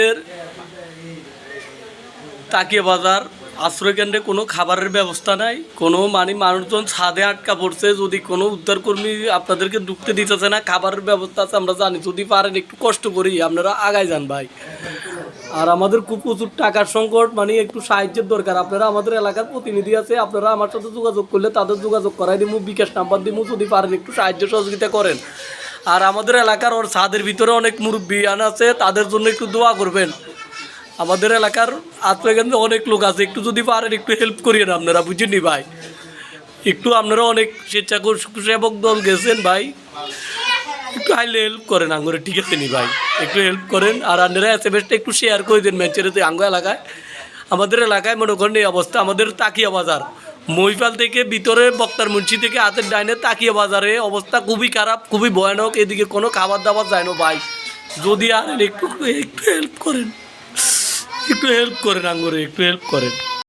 আমাদের তাকিয়া বাজার আশ্রয়কেন্দ্রে কোনো খাবারের ব্যবস্থা নাই, কোনো মানে মানুষজন ছাদে আটকা পড়ছে, যদি কোনো উদ্ধারকর্মী আপনাদেরকে ঢুকতে দিতেছে না, খাবারের ব্যবস্থা আছে, আমরা জানি। যদি পারেন, একটু কষ্ট করি, আপনারা আগায় যান ভাই। আর আমাদের খুব প্রচুর টাকার সংকট মানে একটু সাহায্যের দরকার। আপনারা আমাদের এলাকার প্রতিনিধি আছে, আপনারা আমার সাথে যোগাযোগ করলে তাদের যোগাযোগ করাই দিব বিকাশ নাম্বার দিব যদি পারেন, একটু সাহায্য সহযোগিতা করেন। আর আমাদের এলাকার ওর ছাদের ভিতরে অনেক মুরব্বী আন আছে, তাদের জন্য একটু দোয়া করবেন। আমাদের এলাকার আত্মীয়কেন্দ্রে অনেক লোক আছে, একটু যদি পারেন একটু হেল্প করিয়েন আপনারা বুঝেনি ভাই? একটু আপনারা অনেক স্বেচ্ছাসেবক দল গেছেন ভাই। একটু হাইলে হেল্প করেন আঙ্গুরে, ঠিক আছে নি ভাই? একটু হেল্প করেন, আর আপনারা এস একটু শেয়ার করে দেন ম্যাচের আঙ্গ এলাকায়। আমাদের এলাকায় মনে করেন এই অবস্থা, আমাদের তাকিয়া বাজার। মহিপাল থেকে ভিতরে বক্তার মুন্সি থেকে হাতের ডাইনে তাকিয়ে বাজারে। অবস্থা খুবই খারাপ, খুবই ভয়ানক। এদিকে কোনো খাবার দাবার যায় না ভাই। যদি আর একটু একটু হেল্প করেন। একটু হেল্প করেন আঙ্গুরে, একটু হেল্প করেন।